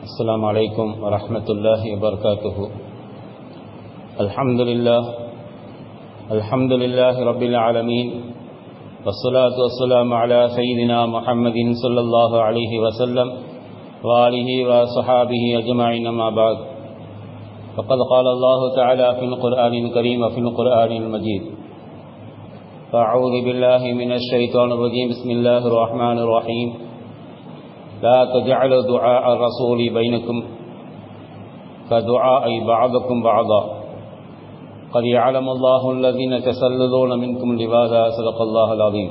السلام عليكم ورحمة الله وبركاته الحمد لله الحمد لله رب العالمين والصلاة والسلام على سيدنا محمد صلى الله عليه وسلم وآله وصحابه أجمعين ما بعد۔ فقد قال الله تعالى في القرآن الكريم وفي القرآن المجيد فأعوذ بالله من الشيطان الرجيم بسم الله الرحمن الرحيم لا تجعلوا دعاء الرسول بينكم كدعاء بعضكم بعضا. قد يعلم الله الذين تسللون منكم لبادا صدق الله العظيم.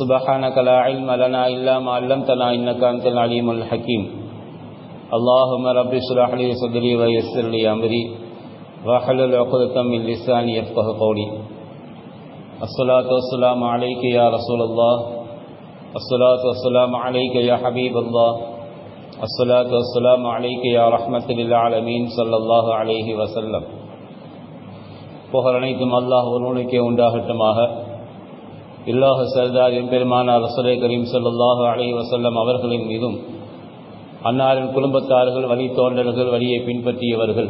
سبحانك لا علم لنا إلا ما علمتنا إنك أنت العليم الحكيم. اللهم رب اشرح لي صدري ويسر لي أمري. واحلل عقدة من لساني يفقه قولي. الصلاة والسلام عليك يا رسول الله. الصلاة والسلام عليك يا حبيب الله الصلاة والسلام عليك يا رحمة للعالمين صلى الله عليه وسلم புகழ் அனைத்தும் அல்லாஹ் ஒருவனுக்கே உண்டாகட்டுமாக இல்லாஹ் சர்தார் எம்பெருமானார் ரசூலை கரீம் ஸல்லல்லாஹு அலைஹி வஸல்லம் அவர்களின் மீதும் அன்னாரின் குடும்பத்தார்கள் வழித்தோன்றல்கள் வழியை பின்பற்றியவர்கள்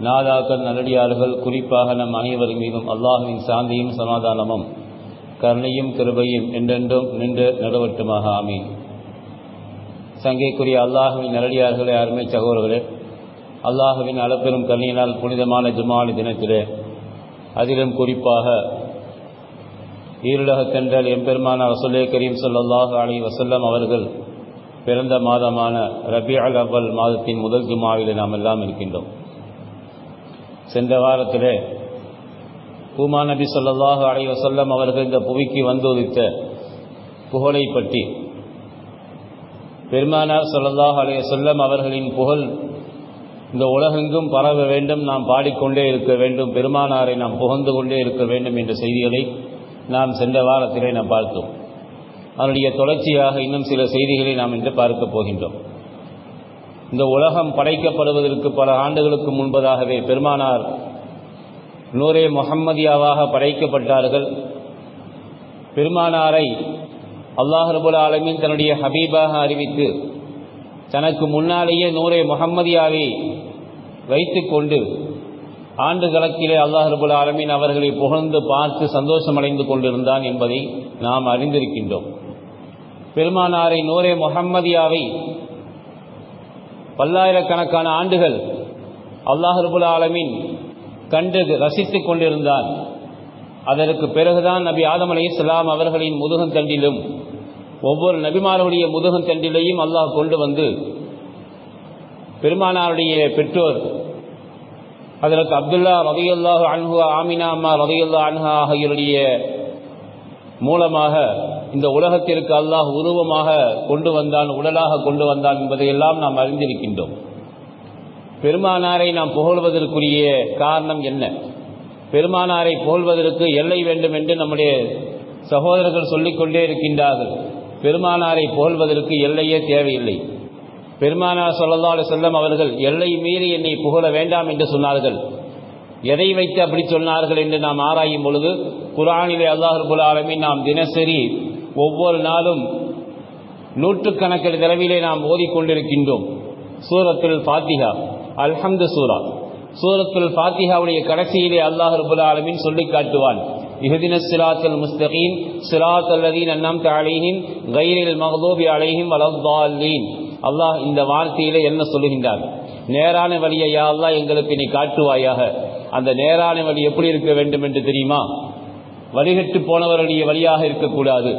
நாதாக்கள் நல்லடியார்கள் குறிப்பாக நம் அனைவரின் மீதும் அல்லாஹுவின் சாந்தியும் சமாதானமும் கருணையும் கிருபையும் என்றென்றும் நின்று நிலவட்டுமாக ஆமீன். சங்கைக்குரிய அல்லாஹுவின் நரடியார்களே அருமை சகோதரர்களே அல்லாஹுவின் அளப்பெரும் கருணையினால் புனிதமான ஜுமாலி தினத்திலே அதிலும் குறிப்பாக ஈருலக தென்றல் எம்பெருமான ரசுலே கரீம் சொல்லல்லாஹு அலி வசல்லம் அவர்கள் பிறந்த மாதமான ரபி அல் அவ்வல் மாதத்தின் முதல் ஜுமாவிலே நாம் எல்லாம் இருக்கின்றோம். சென்ற வாரத்திலே பூமா நபி சொல்லாஹு அலி வசல்லம் அவர்கள் இந்த புவிக்கு வந்து உதித்த புகழை பற்றி பெருமானார் சொல்லல்லாஹு அலைய சொல்லம் அவர்களின் புகழ் இந்த உலகெங்கும் பரவ வேண்டும் நாம் பாடிக்கொண்டே இருக்க வேண்டும் பெருமானாரை நாம் புகழ்ந்து கொண்டே இருக்க வேண்டும் என்ற செய்திகளை நாம் சென்ற வாரத்திலே நாம் பார்த்தோம். அதனுடைய தொடர்ச்சியாக இன்னும் சில செய்திகளை நாம் இன்று பார்க்க போகின்றோம். இந்த உலகம் படைக்கப்படுவதற்கு பல ஆண்டுகளுக்கு முன்பதாகவே பெருமானார் நூரே முகம்மதியாவாக படைக்கப்பட்டார்கள். பெருமானாரை அல்லாஹ் ரபுல் ஆலமின் தன்னுடைய ஹபீபாக அறிவித்து தனக்கு முன்னாலேயே நூரே முகம்மதியாவை வைத்து கொண்டு ஆண்டு கணக்கிலே அல்லாஹ் ரபுல் ஆலமின் அவர்களை புகழ்ந்து பார்த்து சந்தோஷமடைந்து கொண்டிருந்தான் என்பதை நாம் அறிந்திருக்கின்றோம். பெருமானாரை நூரே முகம்மதியாவை பல்லாயிரக்கணக்கான ஆண்டுகள் அல்லாஹ் ரபுல் ஆலமின் கண்டு ரசித்துக் கொண்டிருந்தான் அதற்கு பிறகுதான் நபி ஆதம் அலி இஸ்லாம் அவர்களின் முதுகன் தண்டிலும் ஒவ்வொரு நபிமாருடைய முதுகன் தண்டிலையும் அல்லாஹ் கொண்டு வந்து பெருமானாருடைய பெற்றோர் அதற்கு அப்துல்லா ரதையுல்லாஹ் அன்ஹு ஆமினா அம்மா ரதையுல்லா அன்ஹா ஆகியோருடைய மூலமாக இந்த உலகத்திற்கு அல்லாஹ் உருவமாக கொண்டு வந்தான் உடலாக கொண்டு வந்தான் என்பதையெல்லாம் நாம் அறிந்திருக்கின்றோம். பெருமானாரை நாம் புகழ்வதற்குரிய காரணம் என்ன? பெருமானாரை புகழ்வதற்கு எல்லை வேண்டும் என்று நம்முடைய சகோதரர்கள் சொல்லிக்கொண்டே இருக்கின்றார்கள். பெருமானாரை புகழ்வதற்கு எல்லையே தேவையில்லை. பெருமானார் சொல்லல்லா செல்லம் அவர்கள் எல்லை மீறி என்னை புகழ வேண்டாம் என்று சொன்னார்கள். எதை வைத்து அப்படி சொன்னார்கள் என்று நாம் ஆராயும் பொழுது குரானிலே அல்லாஹர்புல் ஆலமின் நாம் தினசரி ஒவ்வொரு நாளும் நூற்றுக்கணக்கில் தடவிலே நாம் ஓதிக்கொண்டிருக்கின்றோம். சூரத்தில் ஃபாத்திகா அல்ஹம்து சூரா. சூரத்துல் ஃபாத்திஹாவுடைய கடைசியிலே அல்லாஹ் ரபுல் ஆலமின் சொல்லி காட்டுவான். இஹதின சிராத்தல் முஸ்தகீம் சிராத் அல்லதீன் அண்ணம் தாலிஹின் கைரில் மகதூபி அலைஹிம் வலத்தாலீன் அல்லாஹ் இந்த வார்த்தையிலே என்ன சொல்லுகின்றார் நேரான வழியை யா எங்களுக்கு நீ காட்டுவாயாக. அந்த நேரான வழி எப்படி இருக்க வேண்டும் என்று தெரியுமா? வழிகட்டு போனவருடைய வழியாக இருக்கக்கூடாது.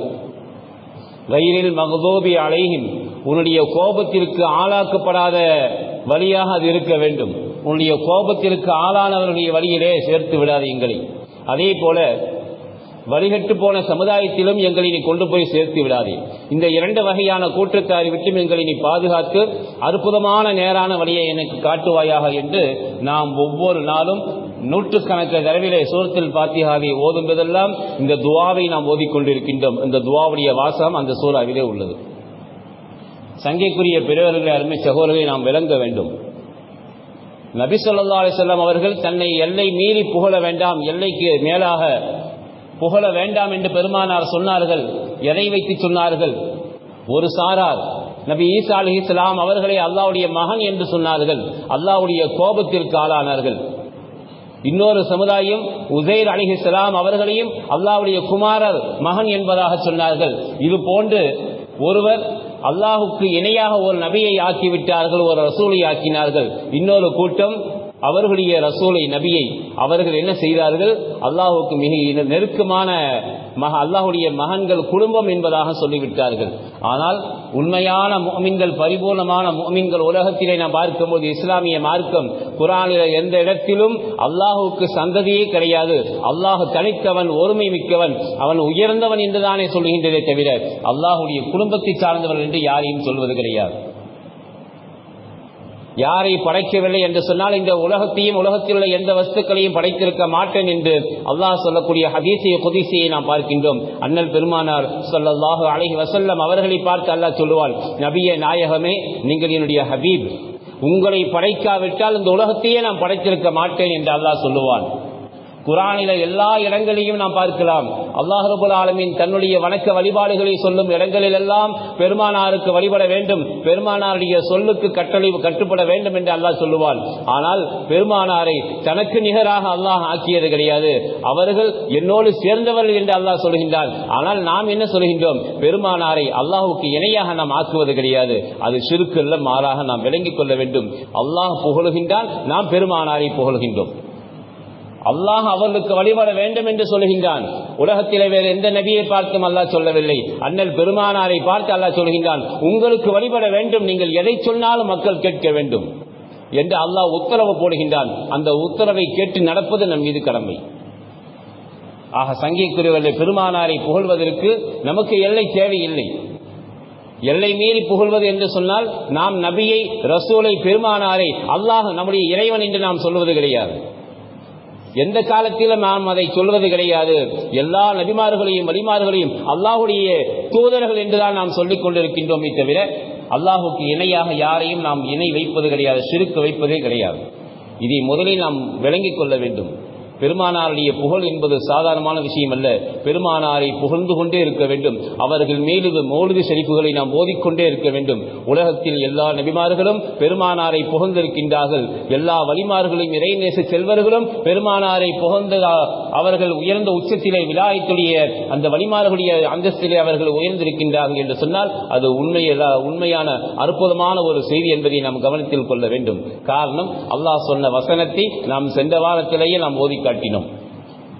வயிறில் மகதோபி அலைகின் உன்னுடைய கோபத்திற்கு ஆளாக்கப்படாத வழியாக அது இருக்க வேண்டும். உன்னுடைய கோபத்திற்கு ஆளானவர்களுடைய வழியிலே சேர்த்து விடாது எங்களை அதே போல வழிகட்டு போன சமுதாயத்திலும் எங்களை நீ கொண்டு போய் சேர்த்து விடாதே. இந்த இரண்டு வகையான கூட்டத்தாரை விட்டும் எங்களை நீ பாதுகாத்து அற்புதமான நேரான வழியை எனக்கு காட்டுவாயாக என்று நாம் ஒவ்வொரு நாளும் நூற்றுக்கணக்கில் தடவிலே சூரத்தில் பாத்தியாவை ஓதும் போதெல்லாம் இந்த துவாவை நாம் ஓதிக்கொண்டிருக்கின்றோம். இந்த துவாவுடைய வாசகம் அந்த சூறாவிலே உள்ளது. சங்கைக்குரிய பெரியவர்களை அருமை சகோதரர்களை நாம் விளங்க வேண்டும். நபி சொல்லா அலிசல்லாம் அவர்கள் தன்னை எல்லை மீறி புகழ வேண்டாம் எல்லைக்கு மேலாக புகழ வேண்டாம் என்று பெருமானார் சொன்னார்கள் எதை வைத்து சொன்னார்கள்? ஒரு சாரார் நபி ஈசா அலி இஸ்லாம் அவர்களை அல்லாவுடைய மகன் என்று சொன்னார்கள் அல்லாவுடைய கோபத்திற்கு ஆளானார்கள். இன்னொரு சமுதாயம் உசைர் அலிஹிஸ்லாம் அவர்களையும் அல்லாவுடைய குமாரர் மகன் என்பதாக சொன்னார்கள். இது போன்று ஒருவர் அல்லாஹுக்கு இணையாக ஒரு நபியை ஆக்கிவிட்டார்கள் ஒரு ரசூலை ஆக்கினார்கள். இன்னொரு கூட்டம் அவர்களுடைய ரசூலை நபியை அவர்கள் என்ன செய்தார்கள்? அல்லாஹுக்கு மிக நெருக்கமான மக அல்லாஹுடைய மகன்கள் குடும்பம் என்பதாக சொல்லிவிட்டார்கள். ஆனால் உண்மையான மோமின்கள் பரிபூர்ணமான மோமின்கள் உலகத்திலே நாம் பார்க்கும்போது இஸ்லாமிய மார்க்கம் குரானில் எந்த இடத்திலும் அல்லாஹுக்கு சந்ததியே கிடையாது. அல்லாஹ் தனித்தவன் ஒருமை மிக்கவன் அவன் உயர்ந்தவன் என்றுதானே சொல்கின்றதே தவிர அல்லாஹுடைய குடும்பத்தை சார்ந்தவன் என்று யாரையும் சொல்வது கிடையாது. யாரை படைக்கவில்லை என்று சொன்னால் இந்த உலகத்தையும் உலகத்தில் உள்ள எந்த வஸ்துக்களையும் படைத்திருக்க மாட்டேன் என்று அல்லாஹ் சொல்லக்கூடிய ஹதீசிய குதிசியை நாம் பார்க்கின்றோம். அண்ணல் பெருமானார் சொல்லல்லாஹு அலைஹி வசல்லம் அவர்களை பார்த்து அல்லாஹ் சொல்லுவாள் நபிய நாயகமே நீங்கள் என்னுடைய ஹபீப். உங்களை படைக்காவிட்டால் இந்த உலகத்தையே நான் படைத்திருக்க மாட்டேன் என்று அல்லாஹ் சொல்லுவான். குரானில எல்லா இடங்களையும் நாம் பார்க்கலாம். அல்லாஹரபுல் ஆலமின் தன்னுடைய வணக்க வழிபாடுகளை சொல்லும் இடங்களில் எல்லாம் பெருமானாருக்கு வழிபட வேண்டும். பெருமானாருடைய சொல்லுக்கு கட்டளை கட்டுப்பட வேண்டும் என்று அல்லாஹ் சொல்லுவான். ஆனால் பெருமானாரை தனக்கு நிகராக அல்லாஹ் ஆக்கியது கிடையாது. அவர்கள் என்னோடு சேர்ந்தவர்கள் என்று அல்லாஹ் சொல்கின்றான். ஆனால் நாம் என்ன சொல்கின்றோம்? பெருமானாரை அல்லாஹுக்கு இணையாக நாம் ஆக்குவது கிடையாது. அது சிறுக்கல்ல மாறாக நாம் விளங்கிக் கொள்ள வேண்டும். அல்லாஹ் புகழுகின்றான் நாம் பெருமானாரை புகழ்கின்றோம். அல்லாஹ் அவர்களுக்கு வழிபட வேண்டும் என்று சொல்கின்றான் உலகத்திலே வேறு எந்த நபியை பார்த்தும் அல்லாஹ் சொல்லவில்லை. அண்ணல் பெருமானாரை பார்த்து அல்லாஹ் சொல்கின்றான் உங்களுக்கு வழிபட வேண்டும் நீங்கள் எதை சொன்னாலும் மக்கள் கேட்க வேண்டும். என்று அல்லாஹ் உத்தரவு போடுகின்றான். அந்த உத்தரவை கேட்டு நடப்பது நம் மீது கடமை. ஆக சங்கிக்குரியவர்களை பெருமானாரை புகழ்வதற்கு நமக்கு எல்லை தேவையில்லை. எல்லை மீறி புகழ்வது என்று சொன்னால் நாம் நபியை ரசூலை பெருமானாரை அல்லாஹ் நம்முடைய இறைவன் என்று நாம் சொல்வது கிடையாது. எந்த காலத்திலும் நாம் அதை சொல்வது கிடையாது? எல்லா நபிமார்களையும் வழிமார்களையும் அல்லாஹுடைய தூதர்கள் என்றுதான் நாம் சொல்லிக் கொண்டிருக்கின்றோமே தவிர அல்லாஹுக்கு இணையாக யாரையும் நாம் இணை வைப்பது கிடையாது சிறுக்கு வைப்பதே கிடையாது. இதை முதலில் நாம் விளங்கிக் கொள்ள வேண்டும். பெருமானாருடைய புகழ் என்பது சாதாரணமான விஷயம் அல்ல பெருமானாரை புகழ்ந்து கொண்டே இருக்க வேண்டும். அவர்கள் மீது மௌலிக செழிப்புகளை நாம் ஓதிக்கொண்டே இருக்க வேண்டும். உலகத்தில் எல்லா நபிமார்களும் பெருமானாரை புகழ்ந்திருக்கின்றார்கள். எல்லா வழிமார்களையும் இறைநேச செல்வர்களும் பெருமானாரை புகழ்ந்த அவர்கள் உயர்ந்த உச்சத்திலே விழாயத்துடைய அந்த வழிமார்களுடைய அந்தஸ்திலே அவர்கள் உயர்ந்திருக்கின்றார்கள் என்று சொன்னால் அது உண்மையல்ல உண்மையான அற்புதமான ஒரு செய்தி என்பதை நாம் கவனத்தில் கொள்ள வேண்டும். காரணம் அல்லாஹ் சொன்ன வசனத்தை நாம் சென்ற வாரத்திலேயே நாம் ஓதி காட்டினோம்.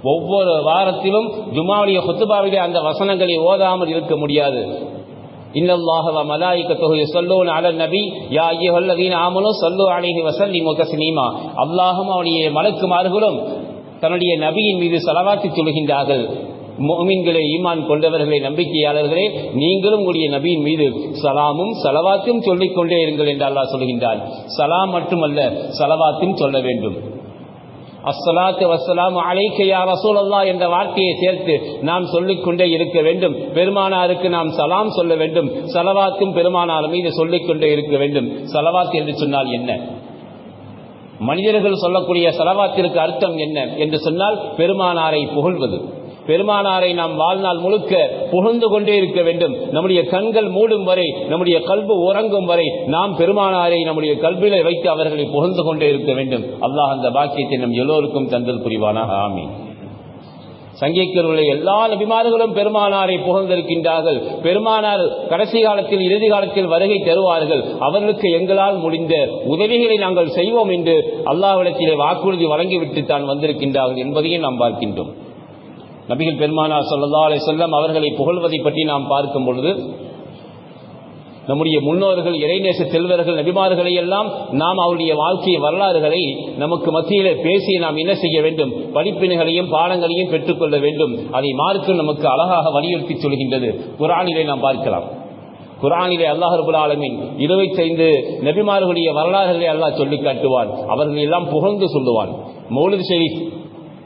ஒவ்வொரு வாரத்திலும் ஜுமாவுடைய குத்துபாவிலே அந்த வசனங்களை ஓதாமல் இருக்க முடியாது. இன்னல்லாஹ வ மலாயிகத்துஹு நபி மலக்குமார்களும் தன்னுடைய நபியின் மீது செலவாக்கி சொல்கின்றார்கள். மோமின்களே ஈமான் கொண்டவர்களே நம்பிக்கையாளர்களே நீங்களும் உங்களுடைய நபியின் மீது சலாமும் சலவாத்தும் சொல்லிக்கொண்டே இருங்கள் என்று அல்லாஹ் சொல்கின்றான். சலாம் மட்டுமல்ல சலவாத்தும் சொல்ல வேண்டும். அஸ்ஸலாத்து வசலாம் அலைக்கையா ரசூலல்லா என்ற வார்த்தையை சேர்த்து நாம் சொல்லிக்கொண்டே இருக்க வேண்டும். பெருமானாருக்கு நாம் சலாம் சொல்ல வேண்டும். சலவாத்தும் பெருமானார் மீது சொல்லிக்கொண்டே இருக்க வேண்டும். சலவாத் என்று சொன்னால் என்ன? மனிதர்கள் சொல்லக்கூடிய சலவாத்திற்கு அர்த்தம் என்ன? என்று சொன்னால் பெருமானாரை புகழ்வது. பெருமானாரை நாம் வாழ்நாள் முழுக்க புகழ்ந்து கொண்டே இருக்க வேண்டும். நம்முடைய கண்கள் மூடும் வரை நம்முடைய கல்பு உறங்கும் வரை நாம் பெருமானாரை நம்முடைய கல்வியில வைத்து அவர்களை புகழ்ந்து கொண்டே இருக்க வேண்டும். அல்லாஹ் அந்த பாக்கியத்தை நம் எல்லோருக்கும் தந்தல் புரிவானாக. ஆமீன். சங்கிக்கருடைய எல்லா நபிமார்களும் பெருமானாரை புகழ்ந்திருக்கின்றார்கள். பெருமானார் கடைசி காலத்தில் இறுதி காலத்தில் வருகை தருவார்கள். அவர்களுக்கு எங்களால் முடிந்த உதவிகளை நாங்கள் செய்வோம் என்று அல்லாவிடத்திலே வாக்குறுதி வழங்கிவிட்டு தான் வந்திருக்கின்றார்கள் என்பதையும் நாம் பார்க்கின்றோம். நபிகள் பெருமானா சொல்லல்லா அலை செல்லம் அவர்களை புகழ்வதை பற்றி நாம் பார்க்கும் பொழுது நம்முடைய முன்னோர்கள் இறைநேச செல்வர்கள் நபிமார்களை எல்லாம் நாம் அவருடைய வாழ்க்கை வரலாறுகளை நமக்கு மத்தியிலே பேசி நாம் என்ன செய்ய வேண்டும்? படிப்பினைகளையும் பாடங்களையும் பெற்றுக்கொள்ள வேண்டும். அதை மார்க்கு நமக்கு அழகாக வலியுறுத்தி சொல்கின்றது. குரானிலே நாம் பார்க்கலாம். குரானிலே அல்லாஹ் ரபுல் ஆலமின் இருபத்தைந்து நபிமார்களுடைய வரலாறுகளை அல்லாஹ் சொல்லி காட்டுவான். அவர்கள் எல்லாம் புகழ்ந்து சொல்லுவான். மௌலித் ஷெரீப்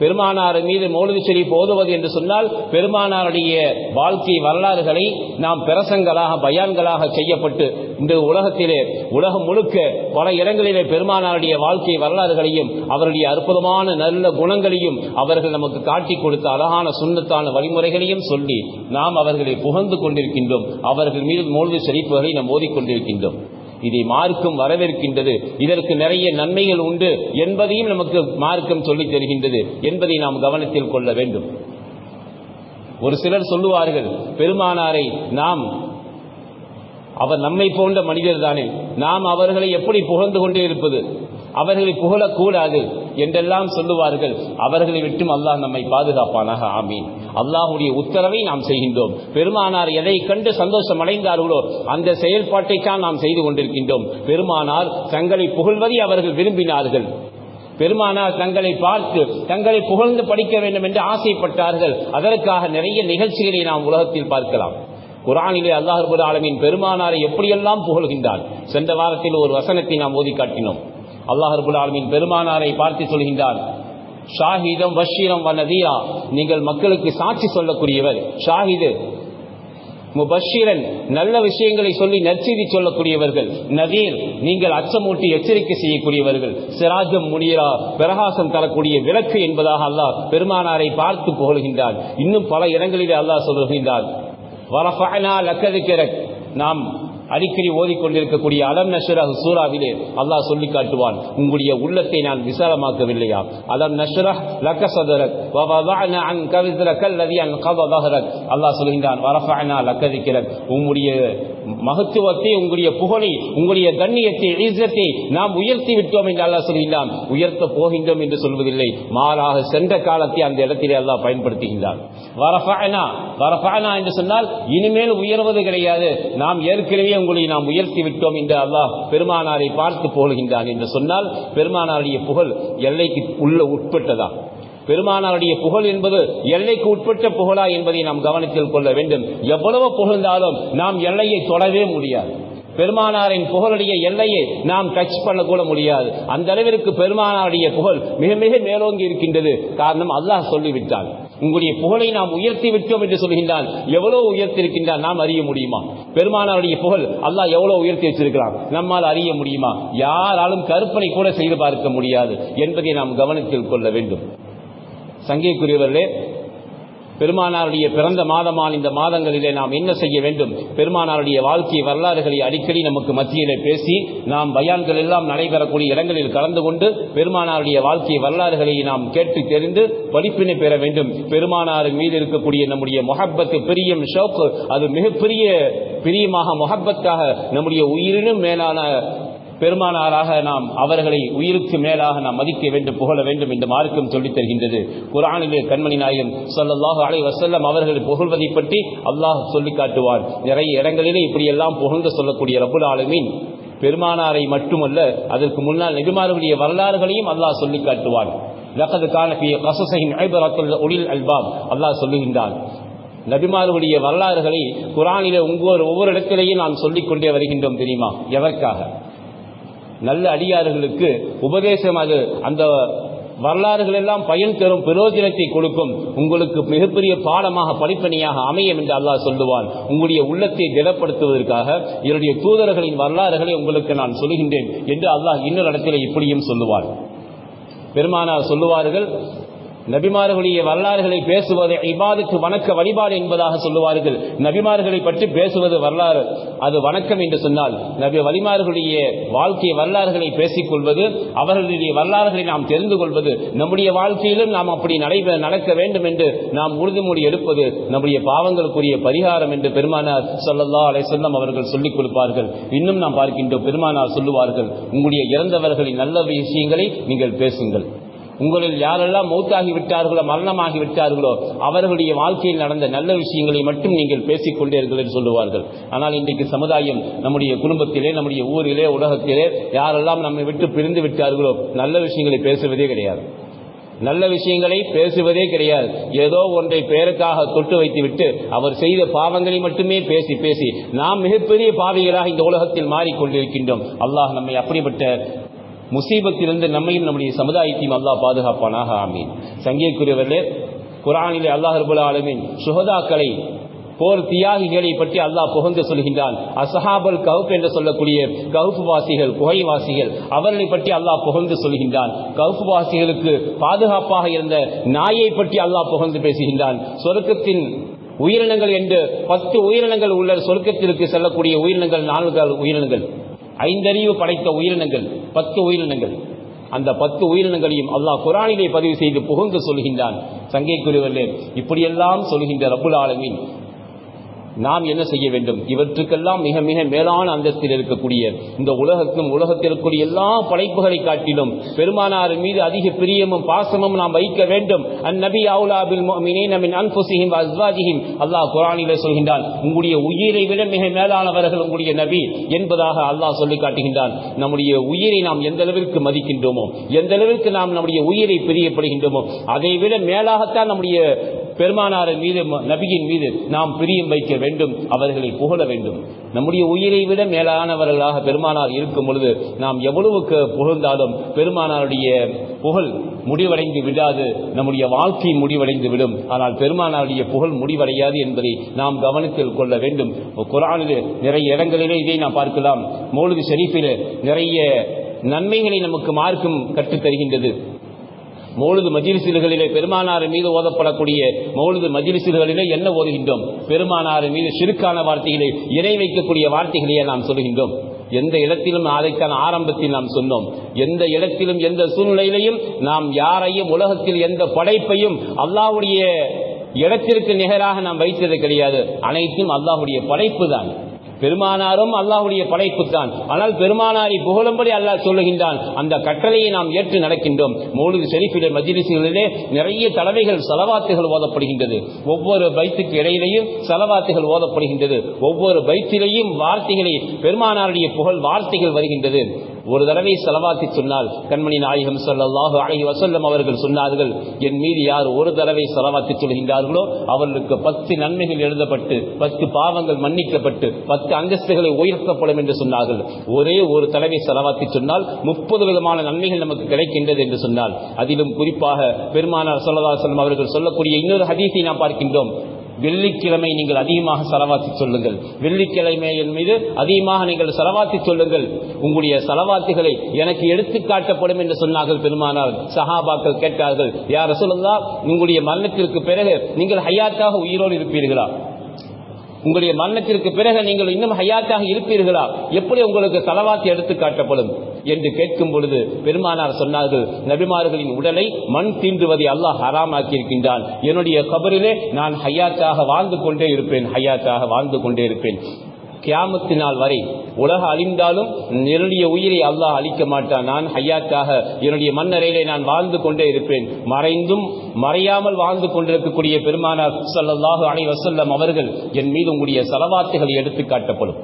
பெருமானார் மீது மௌலவி ஷெரீப் போதுவது என்று சொன்னால் பெருமானாருடைய வாழ்க்கை வரலாறுகளை நாம் பிரசங்களாக பயான்களாக செய்யப்பட்டு இந்த உலகத்திலே உலகம் முழுக்க பல இடங்களிலே பெருமானாருடைய வாழ்க்கை வரலாறுகளையும் அவருடைய அற்புதமான நல்ல குணங்களையும் அவர்கள் நமக்கு காட்டி கொடுத்த அழகான சுண்ணத்தான வழிமுறைகளையும் சொல்லி நாம் அவர்களை புகழ்ந்து கொண்டிருக்கின்றோம். அவர்கள் மீது மௌலவி செழிப்புகளை நாம் ஓதிக்கொண்டிருக்கின்றோம். இதை மார்க்கம் வரவேற்கின்றது. இதற்கு நிறைய நன்மைகள் உண்டு என்பதையும் நமக்கு மார்க்கம் சொல்லித் தருகின்றது என்பதை நாம் கவனத்தில் கொள்ள வேண்டும். ஒரு சிலர் சொல்லுவார்கள் பெருமானாரை நாம் அவர் நம்மை போன்ற மனிதர் தானே. நாம் அவர்களை எப்படி புகழ்ந்து கொண்டே இருப்பது? அவர்களை புகழக்கூடாது என்றெல்லாம் சொல்லுவார்கள். அவர்களை விட்டும் அல்லாஹ் நம்மை பாதுகாப்பானாக. ஆமீன். அல்லாஹுடைய உத்தரவை நாம் செய்கின்றோம். பெருமானார் எதை கண்டு சந்தோஷம் அடைந்தார்களோ அந்த செயல்பாட்டை தான் நாம் செய்து கொண்டிருக்கின்றோம். பெருமானார் தங்களை புகழ்வதை அவர்கள் விரும்பினார்கள். பெருமானார் தங்களை பார்த்து தங்களை புகழ்ந்து படிக்க வேண்டும் என்று ஆசைப்பட்டார்கள். அதற்காக நிறைய நிகழ்ச்சிகளை நாம் உலகத்தில் பார்க்கலாம். குரானிலே அல்லாஹ் ஆலமின் பெருமானாரை எப்படியெல்லாம் புகழ்கின்றார்? சென்ற வாரத்தில் ஒரு வசனத்தை நாம் ஓதி காட்டினோம். அல்லாஹர்புல் ஆலமின் பெருமானாரை பார்த்து சொல்கின்றார் ஷாஹிதம் வஷீரம் வனதீரா நீங்கள் மக்களுக்கு சாட்சி சொல்லக்கூடியவர். ஷாஹிது. முபஷீரன் நல்ல விஷயங்களை சொல்லி நற்செய்தி சொல்லக்கூடியவர்கள். நதீர் நீங்கள் அச்சமூட்டி எச்சரிக்கை செய்யக்கூடியவர்கள். சிராஜம் முனியரா பிரகாசம் தரக்கூடிய விளக்கு என்பதாக அல்லாஹ் பெருமானாரை பார்த்து புகழ்கின்றான். இன்னும் பல இடங்களிலே அல்லாஹ் சொல்கின்றான் வரஃபஅனா நாம் அடிக்கடி ஓதிக்கொண்டிருக்கக்கூடிய அலம் நஷ்ரஹ் சூராவிலே அல்லாஹ் சொல்லி காட்டுவான் உங்களுடைய உள்ளத்தை நான் விசாலமாக்கவில்லையா? அலம் நஷ்ரஹ் லக்க சதரக் வ அன் கவிதரக் விஸ்ரக அன் கவ தஹரக். அல்லாஹ் சொல்கின்றான் வரஃபஅனா லக்கதிக்கிறக் உங்களுடைய மகத்துவத்தை உங்களுடைய புகழை உங்களுடைய கண்ணியத்தை ஈசத்தை நாம் உயர்த்தி விட்டோம் என்று அல்லா சொல்கின்றான். உயர்த்த போகின்றோம் என்று சொல்வதில்லை. மாறாக சென்ற காலத்தை அந்த இடத்திலே அல்லாஹ் பயன்படுத்துகின்றான். வரஃபஅனா வரஃபஅனா என்று சொன்னால் இனிமேல் உயர்வது கிடையாது. நாம் ஏற்கனவே உங்களை நாம் உயர்த்தி விட்டோம் என்று அல்லாஹ் பெருமானாரை பார்த்து போகின்றான் என்று சொன்னால் பெருமானாருடைய புகழ் எல்லைக்கு உள்ள உட்பட்டதா? பெருமானாருடைய புகழ் என்பது எல்லைக்கு உட்பட்ட புகழா என்பதை நாம் கவனத்தில் கொள்ள வேண்டும். எவ்வளவு புகழ்ந்தாலும் நாம் எல்லையை தொடவே முடியாது. பெருமானாரின் புகழுடைய எல்லையை நாம் டச் பண்ணக்கூட முடியாது. அந்த அளவிற்கு பெருமானாருடைய புகழ் மிக மிக மேலோங்கி இருக்கின்றது. காரணம் அல்லாஹ் சொல்லிவிட்டான். உங்களுடைய புகழை நாம் உயர்த்தி விட்டோம் என்று சொல்கின்றான். எவ்வளவு உயர்த்தி இருக்கின்றான் நாம் அறிய முடியுமா? பெருமானாருடைய புகழ் அல்லாஹ் எவ்வளவு உயர்த்தி வச்சிருக்கிறான்? நம்மால் அறிய முடியுமா? யாராலும் கற்பனை கூட செய்து பார்க்க முடியாது என்பதை நாம் கவனத்தில் கொள்ள வேண்டும். சங்கைக்குரியவர்களே பெருமானாருடைய பிறந்த மாதமான இந்த மாதங்களிலே நாம் என்ன செய்ய வேண்டும்? பெருமானாருடைய வாழ்க்கை வரலாறுகளை அடிக்கடி நமக்கு மத்தியிலே பேசி நாம் பயான்கள் எல்லாம் நடைபெறக்கூடிய இடங்களில் கலந்து கொண்டு பெருமானாருடைய வாழ்க்கை வரலாறுகளை நாம் கேட்டு தெரிந்து படிப்பினை பெற வேண்டும். பெருமானார் மீது இருக்கக்கூடிய நம்முடைய மொஹப்பத்து பிரியம் ஷோக்கு அது மிகப்பெரிய பிரியமாக மொஹப்பத்தாக நம்முடைய உயிரினும் மேலான பெருமானாராக நாம் அவர்களை உயிருக்கு மேலாக நாம் மதிக்க வேண்டும் புகழ வேண்டும் என்று மார்க்கம் சொல்லித் தருகின்றது. குரானிலே கண்மணி நாயகம் சொல்லல்லாஹு அலை வசல்லம் அவர்களை புகழ்வதை பற்றி அல்லாஹ் சொல்லி காட்டுவார். நிறைய இடங்களிலே இப்படியெல்லாம் புகழ்ந்து சொல்லக்கூடிய ரபுல் ஆலமின் பெருமானாரை மட்டுமல்ல அதற்கு முன்னால் நெடுமாறுடைய வரலாறுகளையும் அல்லாஹ் சொல்லி காட்டுவான் லகது காலப்பிய கசசையின் ஐபரத்துள்ள ஒளில் அல்பாப் அல்லாஹ் சொல்லுகின்றான். நபிமாருடைய வரலாறுகளை குரானில ஒவ்வொரு ஒவ்வொரு இடத்திலேயும் நாம் சொல்லிக் கொண்டே வருகின்றோம் தெரியுமா? எதற்காக? நல்ல அடியார்களுக்கு உபதேசம் அது. அந்த வரலாறுகள் எல்லாம் பயன் தரும் பிரயோஜனத்தை கொடுக்கும். உங்களுக்கு மிகப்பெரிய பாடமாக படிப்பணியாக அமையும் என்று அல்லாஹ் சொல்லுவான். உங்களுடைய உள்ளத்தை திடப்படுத்துவதற்காக என்னுடைய தூதர்களின் வரலாறுகளை உங்களுக்கு நான் சொல்லுகின்றேன் என்று அல்லாஹ் இன்னொரு இடத்திலே இப்படியும் சொல்லுவான். பெருமானார் சொல்லுவார்கள் நபிமார்களுடைய வரலாறுகளை பேசுவது இபாதுக்கு வணக்க வழிபாடு என்பதாக சொல்லுவார்கள். நபிமார்களை பற்றி பேசுவது வரலாறு. அது வணக்கம் என்று சொன்னால் நபி வழிமார்களுடைய வாழ்க்கை வரலாறுகளை பேசிக் கொள்வது அவர்களுடைய வரலாறுகளை நாம் தெரிந்து கொள்வது நம்முடைய வாழ்க்கையிலும் நாம் அப்படி நடைபெற நடக்க வேண்டும் என்று நாம் உறுதிமொழி எடுப்பது நம்முடைய பாவங்களுக்குரிய பரிகாரம் என்று பெருமானார் சொல்லல்லா அலை சொல்லம் அவர்கள் சொல்லிக் கொடுப்பார்கள். இன்னும் நாம் பார்க்கின்றோம் பெருமானார் சொல்லுவார்கள் உங்களுடைய இறந்தவர்களின் நல்ல விஷயங்களை நீங்கள் பேசுங்கள். உங்களில் யாரெல்லாம் மௌத்தாகி விட்டார்களோ மரணமாகி விட்டார்களோ அவர்களுடைய வாழ்க்கையில் நடந்த நல்ல விஷயங்களை மட்டும் நீங்கள் பேசிக் கொண்டீர்கள் என்று சொல்லுவார்கள். ஆனால் இன்றைக்கு சமுதாயம் நம்முடைய குடும்பத்திலே நம்முடைய ஊரிலே உலகத்திலே யாரெல்லாம் நம்மை விட்டு பிரிந்து விட்டார்களோ நல்ல விஷயங்களை பேசுவதே கிடையாது. நல்ல விஷயங்களை பேசுவதே கிடையாது. ஏதோ ஒன்றை பேருக்காக தொட்டு வைத்துவிட்டு அவர் செய்த பாவங்களை மட்டுமே பேசி பேசி நாம் மிகப்பெரிய பாவிகளாக இந்த உலகத்தில் மாறிக்கொண்டிருக்கின்றோம். அல்லாஹ் நம்மை அப்படிப்பட்ட முசீபத்திலிருந்து நம்மையும் நம்முடைய சமுதாயத்தையும் அல்லாஹ் பாதுகாப்பானாக ஆமீன். சங்கியக்குரியவர்களே குரானிலே அல்லாஹ் ரபுல்லா ஆலமீன் சுகதாக்களை போர் தியாகிகளை பற்றி அல்லாஹ் புகழ்ந்து சொல்கின்றான். அசஹாபல் கவுப் என்று சொல்லக்கூடிய கவுப்பு வாசிகள் குகைவாசிகள் அவர்களை பற்றி அல்லாஹ் புகழ்ந்து சொல்கின்றான். கவுப்பு வாசிகளுக்கு பாதுகாப்பாக இருந்த நாயை பற்றி அல்லாஹ் புகழ்ந்து பேசுகின்றான். சொர்க்கத்தின் உயிரினங்கள் என்று பத்து உயிரினங்கள் உள்ள சொர்க்கத்திற்கு செல்லக்கூடிய உயிரினங்கள் நான்கு உயிரினங்கள். ஐந்தறிவு படைத்த உயிரினங்கள் பத்து உயிரினங்கள். அந்த பத்து உயிரினங்களையும் அல்லாஹ் குரானிலே பதிவு செய்து புகழ்ந்து சொல்கின்றான். சங்கைக்குரியவர்களே இப்படியெல்லாம் சொல்கின்ற ரபுல் ஆலமீன் நாம் என்ன செய்ய வேண்டும்? இவற்றுக்கெல்லாம் மிக மிக மேலான அந்தஸ்தில் இருக்கக்கூடிய இந்த உலகத்தும் உலகத்தில் எல்லா படைப்புகளை காட்டிலும் பெருமானார் மீது அதிக பிரியமும் பாசமும் நாம் வைக்க வேண்டும். அந்நபி அவுலாபில் மின் அன்புசிஹிம் அஸ்வாஜிஹிம் அல்லாஹ் குரானிலே சொல்கின்றான் உங்களுடைய உயிரை விட மிக மேலானவர்கள் உங்களுடைய நபி என்பதாக அல்லாஹ் சொல்லி காட்டுகின்றான். நம்முடைய உயிரை நாம் எந்த அளவிற்கு மதிக்கின்றோமோ எந்த அளவிற்கு நாம் நம்முடைய உயிரை பிரியப்படுகின்றோமோ அதை விட மேலாகத்தான் நம்முடைய பெருமானாரின் மீது நபியின் மீது நாம் பிரியம் வைக்க வேண்டும் அவர்களை புகழ வேண்டும். நம்முடைய உயிரை விட மேலானவர்களாக பெருமானார் இருக்கும் பொழுது நாம் எவ்வளவுக்கு புகழ்ந்தாலும் பெருமானாருடைய புகழ் முடிவடைந்து விடாது நம்முடைய வாழ்க்கை முடிவடைந்து விடும். ஆனால் பெருமானாருடைய புகழ் முடிவடையாது என்பதை நாம் கவனத்தில் கொள்ள வேண்டும். குரானில் நிறைய இடங்களிலே இதை நாம் பார்க்கலாம். மௌலவி ஷெரீஃபில் நிறைய நன்மைகளை நமக்கு மார்க்கம் கற்றுத்தருகின்றது. மௌலது மஜிலிசுகளிலே பெருமானாறு மீது ஓதப்படக்கூடிய மௌலது மஜிலிசுகளிலே என்ன ஓதுகின்றோம்? பெருமானாறு மீது சிறுக்கான வார்த்தைகளை இணை வைக்கக்கூடிய வார்த்தைகளையே நாம் சொல்கின்றோம் எந்த இடத்திலும் அதைத்தான் ஆரம்பத்தில் நாம் சொன்னோம். எந்த இடத்திலும் எந்த சூழ்நிலையிலையும் நாம் யாரையும் உலகத்தில் எந்த படைப்பையும் அல்லாவுடைய இடத்திற்கு நிகராக நாம் வைத்தது கிடையாது. அனைத்தும் அல்லாஹுடைய படைப்பு தான் பெருமானாரும் அல்லாஹுடைய படைப்பு தான் ஆனால் பெருமானாரை புகழும்படி அல்லாஹ் சொல்லுகின்றான். அந்த கட்டளையை நாம் ஏற்று நடக்கின்றோம். மௌலிது ஷெரீஃபிலே மஜிலிசுகளிலே நிறைய தலைவைகள் செலவாத்துகள் ஓதப்படுகின்றது. ஒவ்வொரு பைத்துக்கு இடையிலேயும் செலவாத்துகள் ஓதப்படுகின்றது. ஒவ்வொரு பைத்திலையும் வார்த்தைகளை பெருமானாருடைய புகழ் வார்த்தைகள் வருகின்றது. ஒரு தடவை செலவாக்கி சொன்னால் கண்மணி நாயகம் சொல்லாஹு அழகி வசல்லம் அவர்கள் சொன்னார்கள் என் மீது யார் ஒரு தடவை செலவாத்தி சொல்கின்றார்களோ அவர்களுக்கு பத்து நன்மைகள் எழுதப்பட்டு பத்து பாவங்கள் மன்னிக்கப்பட்டு பத்து அந்தஸ்துகளை உயர்த்தப்படும் என்று சொன்னார்கள். ஒரே ஒரு தடவை செலவாத்தி சொன்னால் முப்பது விதமான நன்மைகள் நமக்கு கிடைக்கின்றது என்று சொன்னால் அதிலும் குறிப்பாக பெருமானார் சொல்லதாசலம் அவர்கள் சொல்லக்கூடிய இன்னொரு ஹதீஸை நாம் பார்க்கின்றோம். வெள்ளிக்கிழமை நீங்கள் அதிகமாக செலவாத்தி சொல்லுங்கள். வெள்ளிக்கிழமையின் மீது அதிகமாக நீங்கள் செலவாத்தி சொல்லுங்கள். உங்களுடைய செலவாத்திகளை எனக்கு எடுத்து காட்டப்படும் என்று சொன்னார்கள் பெருமானார். சஹாபாக்கள் கேட்டார்கள் யார் சொல்லுங்க உங்களுடைய மரணத்திற்கு பிறகு நீங்கள் ஹையாத்தாக உயிரோடு இருப்பீர்களா? உங்களுடைய மரணத்திற்கு பிறகு நீங்கள் இன்னும் ஹையாத்தாக இருப்பீர்களா? எப்படி உங்களுக்கு தலவாத்தி எடுத்து காட்டப்படும்? என்று கேட்கும் பொழுது பெருமானார் சொன்னார்கள் நபிமார்களின் உடலை மண் தீண்டுவதை அல்லாஹ் ஹராமாக்கி இருக்கின்றான் என்னுடைய கபரிலே நான் ஹையாத்தாக வாழ்ந்து கொண்டே இருப்பேன் ஹையாத்தாக வாழ்ந்து கொண்டே இருப்பேன். கியாமத்தினால் வரை உலக அழிந்தாலும் என்னுடைய உயிரை அல்லாஹ் அழிக்க மாட்டான். நான் ஹையாத்தாக என்னுடைய மண்ணறையிலே நான் வாழ்ந்து கொண்டே இருப்பேன். மறைந்தும் மறையாமல் வாழ்ந்து கொண்டிருக்கக்கூடிய பெருமானார் சல்லாஹு அலைஹி வசல்லம் அவர்கள் என் மீது உங்களுடைய செலவாத்துகள் எடுத்து காட்டப்படும்.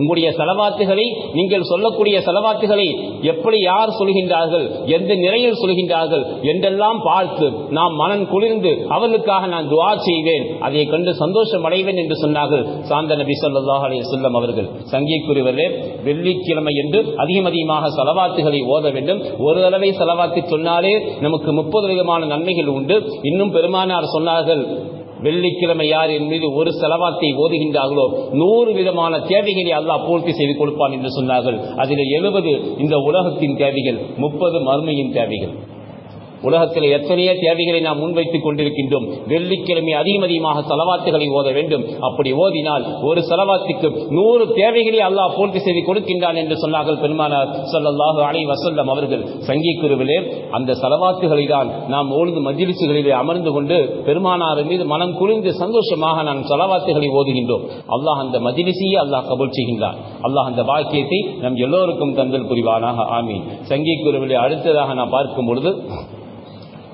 உங்களுடைய செலவாத்துகளை நீங்கள் சொல்லக்கூடிய செலவாத்துகளை எப்படி யார் சொல்கின்றார்கள் எந்த நிறையில் சொல்கின்றார்கள் என்றெல்லாம் பார்த்து நாம் மனம் குளிர்ந்து அவர்களுக்காக நான் துவா செய்வேன். அதை கண்டு சந்தோஷம் அடைவேன் என்று சொன்னார்கள் சாந்த நபி சொல்லாஹ் அலி சொல்லம் அவர்கள். சங்கிக்குரியவர்களே வெள்ளிக்கிழமை என்று அதிகம் அதிகமாக செலவாத்துகளை ஓத வேண்டும். ஒரு தடவை செலவாத்து சொன்னாலே நமக்கு முப்பது விதமான நன்மைகள் உண்டு. இன்னும் பெருமானார் சொன்னார்கள் வெள்ளிக்கிழமை யார் என் மீது ஒரு செலவாத்தை ஓதுகின்றார்களோ நூறு விதமான தேவைகளை அல்லாஹ் பூர்த்தி செய்து கொடுப்பான் என்று சொன்னார்கள். அதில் எழுபது இந்த உலகத்தின் தேவைகள் முப்பது மறுமையின் தேவைகள். உலகத்தில் எத்தனையோ தேவைகளை நாம் முன்வைத்துக் கொண்டிருக்கின்றோம். வெள்ளிக்கிழமை அதிகம் அதிகமாக செலவாத்துகளை ஓத வேண்டும். அப்படி ஓதினால் ஒரு செலவாத்துக்கு நூறு தேவைகளை அல்லாஹ் பூர்த்தி செய்து கொடுக்கின்றான் என்று சொன்னார்கள் பெருமானார் சொல்லல்லாஹு அலை வசல்லம் அவர்கள். குருவிலே அந்த செலவாத்துகளை தான் நாம் ஓழ்ந்து மஜிலிசுகளிலே அமர்ந்து கொண்டு பெருமானார் மீது மனம் குளிர்ந்து சந்தோஷமாக நாம் செலவாத்துகளை ஓதுகின்றோம். அல்லாஹ் அந்த மஜ்லிஸையே அல்லாஹ் கபூல் செய்கின்றான். அல்லாஹ் அந்த பாக்கியத்தை நம் எல்லோருக்கும் தந்தல் புரிவானாக. ஆமீன். குருவிலே அடுத்ததாக நான் பார்க்கும் பொழுது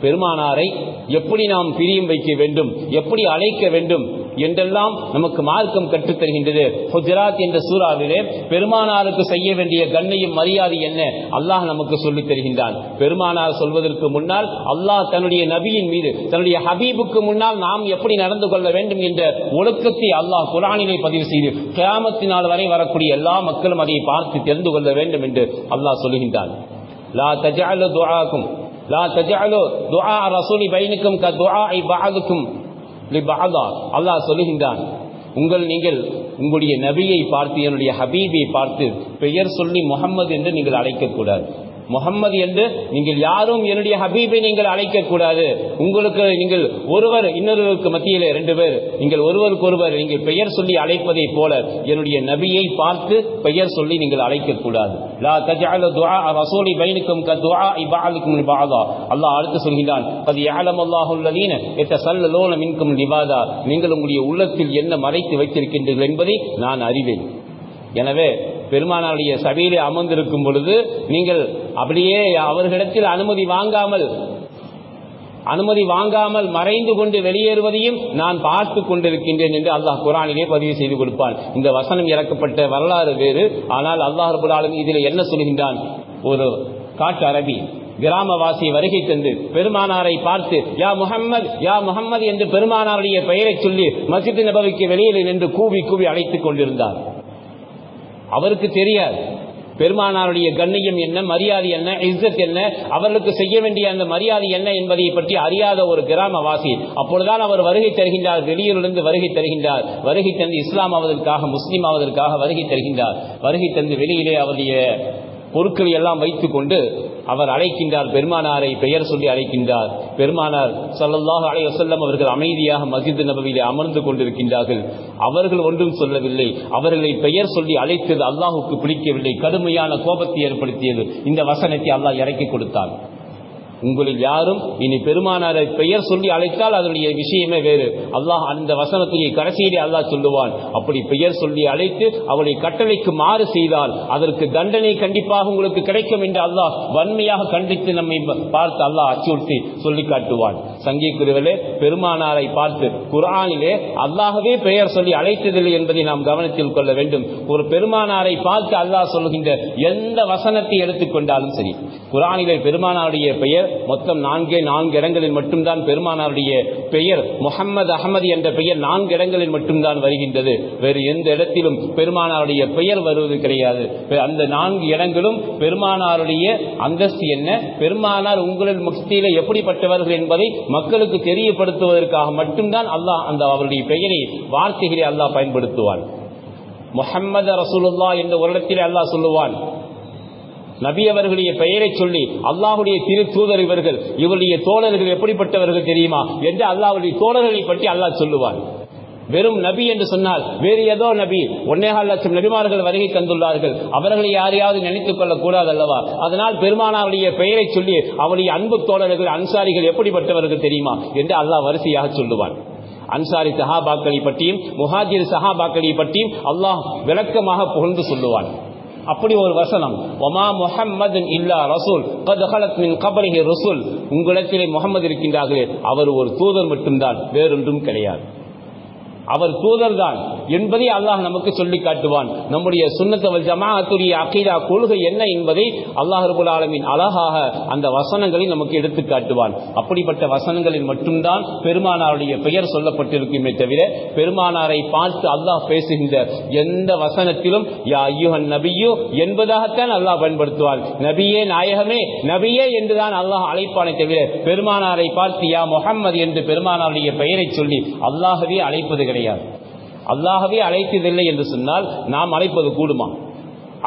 பெருமானாரை எப்படி நாம் பிரியும் வைக்க வேண்டும்? எப்படி அழைக்க வேண்டும்? என்றெல்லாம் நமக்கு மார்க்கம் கற்றுத் தருகின்றது. என்ற சூறாவிலே பெருமானாருக்கு செய்ய வேண்டிய கண்ணையும் மரியாதை என்ன? அல்லாஹ் நமக்கு சொல்லித் தருகின்றான். பெருமானார் சொல்வதற்கு முன்னால் அல்லாஹ் தன்னுடைய நபியின் மீது தன்னுடைய ஹபீபுக்கு முன்னால் நாம் எப்படி நடந்து கொள்ள வேண்டும் என்ற ஒழுக்கத்தை அல்லாஹ் குரானிலே பதிவு செய்து கியாமத்தினால் வரை வரக்கூடிய எல்லா மக்களும் அதை பார்த்து தெரிந்து கொள்ள வேண்டும் என்று அல்லாஹ் சொல்லுகின்றான். லா தஜஅலு துஆக்கும். லா தஜஅலு துஆ ரசூலி பைனக்கும் கதுஆஇ பஅதுக்கும் லிபஅதா அல்லாஹ் சொல்லுகின்றான் உங்கள் நீங்கள் உங்களுடைய நபியை பார்த்து என்னுடைய ஹபீபை பார்த்து பெயர் சொல்லி முகம்மது என்று நீங்கள் அழைக்கக்கூடாது. முகம்மது என்று நீங்கள் யாரும் என்னுடைய ஹபீபை நீங்கள் அழைக்கக்கூடாது. உங்களுக்கு நீங்கள் ஒருவர் இன்னொருவருக்கு மத்தியிலே ரெண்டு பேர் நீங்கள் ஒருவருக்கு ஒருவர் நீங்கள் பெயர் சொல்லி அழைப்பதை போல என்னுடைய நபியை பார்த்து பெயர் சொல்லி நீங்கள் அழைக்கக்கூடாது. லா தஜஅலு துஆ ரசூலி பைனக்கும் கதுஆ இபஅலுக்கும் லிபஅதா அல்லாஹ் அடுத்து சொல்கிறான் அது யஅலம் அல்லாஹு அல்லதீன மின்கும் லிபாதா. நீங்கள் உங்களுடைய உள்ளத்தில் என்ன மறைத்து வைத்திருக்கின்றீர்கள் என்பதை நான் அறிவேன். எனவே பெருமானாருடைய சபையிலே அமர்ந்திருக்கும் பொழுது நீங்கள் அப்படியே அவர்களிடத்தில் அனுமதி வாங்காமல் அனுமதி வாங்காமல் மறைந்து கொண்டு வெளியேறுவதையும் நான் பார்த்து கொண்டிருக்கின்றேன் என்று அல்லாஹ் குரானிலே பதிவு செய்து கொடுப்பான். இந்த வசனம் இறக்கப்பட்ட வரலாறு வேறு. ஆனால் அல்லாஹ் ரபுல்லாலும் இதில் என்ன சொல்கின்றான்? ஒரு காட்டு அரபி கிராமவாசி வருகை தந்து பெருமானாரை பார்த்து யா முகம்மது யா முஹம்மது என்று பெருமானாருடைய பெயரை சொல்லி மசித் நபவிக்கு வெளியில் நின்று கூவி கூவி அழைத்துக் கொண்டிருந்தார். அவருக்கு தெரியாது. பெருமானாருடைய கண்ணியம் என்ன மரியாதை என்ன இஸ்ஸத் என்ன அவர்களுக்கு செய்ய வேண்டிய அந்த மரியாதை என்ன என்பதை பற்றி அறியாத ஒரு கிராமவாசி அப்பொழுதுதான் அவர் வருகை தருகின்றார் வெளியூரிலிருந்து வருகை தருகின்றார். வருகை தந்து இஸ்லாம் ஆவதற்காக முஸ்லீம் ஆவதற்காக வருகை தருகின்றார். வருகை தந்து வெளியிலே அவருடைய பொருட்களை எல்லாம் வைத்துக் கொண்டு அவர் அழைக்கின்றார் பெருமானாரை பெயர் சொல்லி அழைக்கின்றார். பெருமானார் சல்லல்லாஹ் அலைஹி வஸல்லம் அவர்கள் அமைதியாக மசித் நபவியிலே அமர்ந்து கொண்டிருக்கின்றார்கள். அவர்கள் ஒன்றும் சொல்லவில்லை. அவர்களை பெயர் சொல்லி அழைத்தது அல்லாஹுக்கு பிடிக்கவில்லை. கடுமையான கோபத்தை ஏற்படுத்தியது. இந்த வசனத்தை அல்லாஹ் இறக்கி கொடுத்தான். உங்களில் யாரும் இனி பெருமானாரை பெயர் சொல்லி அழைத்தால் அதனுடைய விஷயமே வேறு. அல்லாஹ் அந்த வசனத்திலே கடைசியிலே அல்லாஹ் சொல்லுவான். அப்படி பெயர் சொல்லி அழைத்து அவளை கட்டளைக்கு மாறு செய்தால் அதற்கு தண்டனை கண்டிப்பாக உங்களுக்கு கிடைக்கும் என்று அல்லாஹ் வன்மையாக கண்டித்து நம்மை பார்த்து அல்லாஹ் அச்சுறுத்தி சொல்லி காட்டுவான். சங்கீக்குருவிலே பெருமானாரை பார்த்து குரானிலே அல்லாஹவே பெயர் சொல்லி அழைத்ததில்லை என்பதை நாம் கவனத்தில் கொள்ள வேண்டும். ஒரு பெருமானாரை பார்த்து அல்லாஹ் சொல்லுகின்ற எந்த வசனத்தை எடுத்துக்கொண்டாலும் சரி. குரானிலே பெருமானாருடைய பெயர் மொத்தம் நான்கே நான்கு இடங்களில் மட்டும்தான் பெருமானாருடைய பெயர். முகமது அகமது என்ற பெயர் நான்கு இடங்களில் மட்டும்தான் வருகின்றது. வேறு எந்த இடத்திலும் பெருமானாருடைய பெயர் வருவது கிடையாது. அந்த நான்கு இடங்களும் பெருமானாருடைய அந்தஸ்து என்ன? பெருமானார் உங்களின் மக்தியில எப்படிப்பட்டவர்கள் என்பதை மக்களுக்கு தெரியப்படுத்துவதற்காக மட்டும்தான் அல்லாஹ் அந்த அவருடைய பெயரை வார்த்தைகளை அல்லாஹ் பயன்படுத்துவான். முஹம்மது ரசூலுல்லா என்ற ஒரு இடத்திலே அல்லாஹ் சொல்லுவான் நபி அவர்களுடைய பெயரை சொல்லி அல்லாஹுடைய திரு தூதர் இவர்கள் இவருடைய தோழர்கள் எப்படிப்பட்டவர்கள் தெரியுமா என்று அல்லாஹுடைய தோழர்களை பற்றி அல்லாஹ் சொல்லுவான் வெறும் நபி என்று சொன்னால் வேறு ஏதோ நபி ஒன்னேகால் லட்சம் நபிமார்கள் வருகை தந்துள்ளார்கள். அவர்களை யாரையாவது நினைத்துக் கொள்ளக் கூடாது அல்லவா? அதனால் பெருமானாவுடைய பெயரை சொல்லி அவருடைய அன்பு தோழர்கள் அன்சாரிகள் எப்படிப்பட்டவர்கள் தெரியுமா என்று அல்லாஹ் வரிசையாக சொல்லுவான் அன்சாரி சஹாபாக்களை பற்றியும் முஹாஜிர் சஹாபாக்களை பற்றியும் அல்லாஹ் விளக்கமாக புகழ்ந்து சொல்லுவான் அப்படி ஒரு வசனம். ஒமா முஹம்மது இல்லா ரசூல் கதஹலத் மின் கபரிஹி ரசூல். உங்களிடத்திலே முகமது இருக்கின்றார்களே அவர் ஒரு தூதர் மட்டும்தான் வேறொன்றும் கிடையாது. அவர் தூதர் தான் என்பதை அல்லாஹ் நமக்கு சொல்லி காட்டுவான். நம்முடைய சுண்ணத்தவல் ஜமாஅத்துடைய அகைதா கொள்கை என்ன என்பதை அல்லாஹ் ரபுல் ஆலமின் அழகாக அந்த வசனங்களை நமக்கு எடுத்து காட்டுவான். அப்படிப்பட்ட வசனங்களில் மட்டும்தான் பெருமானாருடைய பெயர் சொல்லப்பட்டிருக்குமே தவிர பெருமானாரை பார்த்து அல்லாஹ் பேசுகின்ற எந்த வசனத்திலும் யா ஐயுஹன் நபியோ என்பதாகத்தான் அல்லாஹ் பயன்படுத்துவான். நபியே நாயகமே நபியே என்றுதான் அல்லாஹ் அழைப்பானே தவிர பெருமானாரை பார்த்து யா முஹம்மது என்று பெருமானாருடைய பெயரை சொல்லி அல்லாஹவே அழைப்பது கிடையாது. அல்லாகவே அழைத்ததில்லை என்று சொன்னால் நாம் அழைப்பது கூடுமா?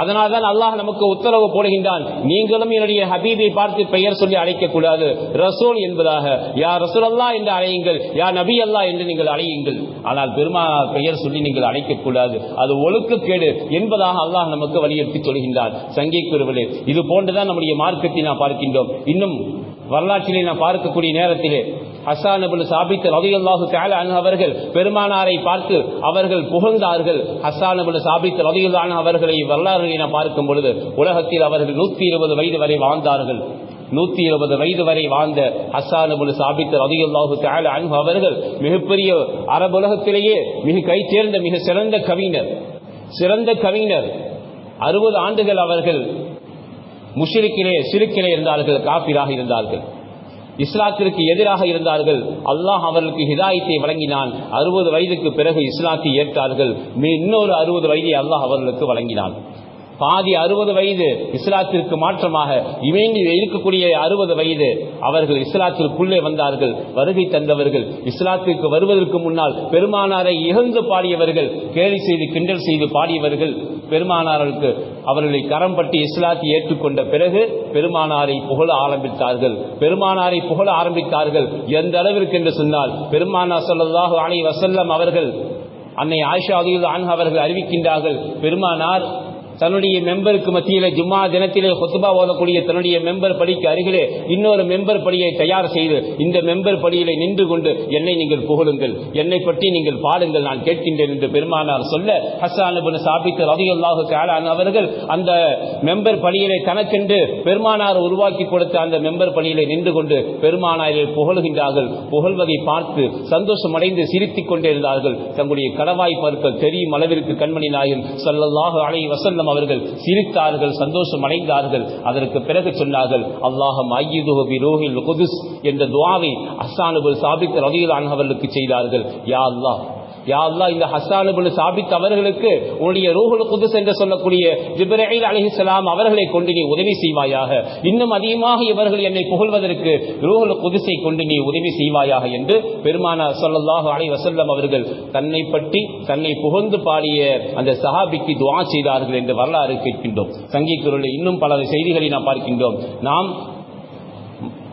அதனால் தான் அல்லாஹ் நமக்கு உத்தரவு போடுகின்றான். நீங்களும் என்னுடைய ஹபீபை பார்த்து பெயர் சொல்லி அழைக்கக்கூடாது. ரசூல் என்பதாக யா ரசூல் அல்லா என்று அழையுங்கள் யா நபி அல்லா என்று நீங்கள் அழையுங்கள். ஆனால் பெருமானார் பெயர் சொல்லி நீங்கள் அழைக்கக்கூடாது. அது ஒழுக்கக்கேடு என்பதாக அல்லாஹ் நமக்கு வலியுறுத்தி சொல்கின்றான். சங்கை குருவிலே இது போன்றுதான் நம்முடைய மார்க்கத்தை நாம் பார்க்கின்றோம். இன்னும் வரலாற்றிலே நாம் பார்க்கக்கூடிய நேரத்திலே ஹசான் அபுல் சாபித் ரதியுல்லாஹு தஆலா அவர்கள் பெருமானாரை பார்த்து அவர்கள் புகழ்ந்தார்கள். ஹசான் அபுல் சாபித் ரதியுல்லாஹு அவர்களை வரலாறுகளை நாம் பார்க்கும் பொழுது உலகத்தில் அவர்கள் நூற்றி இருபது வயது வரை வாழ்ந்தார்கள். நூத்தி இருபது வயது வரை வாழ்ந்த ஹசானுபுல் சாபித் ரதியுல்லாஹு தஆலா அன்பு அவர்கள் மிகப்பெரிய அரபுலகத்திலேயே மிக கை சேர்ந்த மிக சிறந்த கவிஞர். சிறந்த கவிஞர். அறுபது ஆண்டுகள் அவர்கள் முஷிரிக்கிலே சிறுக்கிலே இருந்தார்கள் காபிராக இருந்தார்கள். இஸ்லாத்திற்கு எதிராக இருந்தார்கள். அல்லாஹ் அவர்களுக்கு ஹிதாயத்தை வழங்கினான். அறுபது வயதுக்கு பிறகு இஸ்லாத்தை ஏற்றார்கள். இன்னொரு அறுபது வயதை அல்லாஹ் அவர்களுக்கு வழங்கினான். பாதி அறுபது வயது இஸ்லாத்திற்கு மாற்றமாக இவங்க இருக்கக்கூடிய அறுபது வயது அவர்கள் இஸ்லாத்திற்குள்ளே வந்தார்கள். வருகை தந்தவர்கள் இஸ்லாத்திற்கு வருவதற்கு முன்னால் பெருமானாரை இகழ்ந்து பாடியவர்கள் கேலி செய்து கிண்டல் செய்து பாடியவர்கள் பெருமானாருக்கு அவர்களை கரம் பட்டி இஸ்லாத்தை ஏற்றுக்கொண்ட பிறகு பெருமானாரை புகழ ஆரம்பித்தார்கள். பெருமானாரை புகழ ஆரம்பித்தார்கள். எந்த அளவிற்கு என்று சொன்னால் பெருமானா சொல்லதாக ஆணை வசல்லம் அவர்கள் அன்னை ஆயிஷா அதில் அவர்கள் அறிவிக்கின்றார்கள் பெருமானார் தன்னுடைய மெம்பருக்கு மத்தியிலே ஜும்மா தினத்திலே கொத்துபா ஓதக்கூடிய தன்னுடைய மெம்பர் படிக்கு அருகிலே இன்னொரு மெம்பர் படியை தயார் செய்து இந்த மெம்பர் படியிலே நின்று கொண்டு என்னை நீங்கள் புகழுங்கள் என்னை பற்றி நீங்கள் பாடுங்கள் நான் கேட்கின்றேன் என்று பெருமானார் சொல்ல ஹசான் சாபித்து ரதியுல்லாஹு தாலான் அவர்கள் அந்த மெம்பர் படியிலே தனக்கென்று பெருமானார் உருவாக்கி கொடுத்த அந்த மெம்பர் படியிலே நின்று கொண்டு பெருமானாரை புகழுகின்றார்கள். புகழ்வதை பார்த்து சந்தோஷம் அடைந்து சிரித்துக் கொண்டே இருந்தார்கள். தங்களுடைய கடவாய் பருக்கள் தெரியும் அளவிற்கு கண்மணி நாயன் சல்லல்லாஹு அலை வசல்லம் அவர்கள். சிரித்தார்கள் சந்தோஷம் அடைந்தார்கள். அதற்கு பிறகு சொன்னார்கள் அல்லாஹம் ஐயுதுஹபி என்ற துவாவை அசானுபுல் சாபித் ரவியலான் அவர்களுக்கு செய்தார்கள். யா அல்லாஹ் யா இந்த ஹசானுபுல் சாபித் அவர்களுக்கு உன்னுடைய ரூஹுல் குதுஸ் என்று சொல்லக்கூடிய ஜிப்ரீல் அலைஹிஸ்ஸலாம் அவர்களை கொண்டு நீ உதவி செய்வாயாக. இன்னும் அதிகமாக இவர்கள் என்னை புகழ்வதற்கு ரூஹுல் குதுஸை கொண்டு நீ உதவி செய்வாயாக என்று பெருமானா சொல்லல்லாஹு அலைஹி வசல்லம் அவர்கள் தன்னை பற்றி தன்னை புகழ்ந்து பாடிய அந்த சஹாபிக்கு துவா செய்தார்கள் என்று வரலாறு கேட்கின்றோம். சங்கீக்குரலில் இன்னும் பல செய்திகளை நாம் பார்க்கின்றோம். நாம்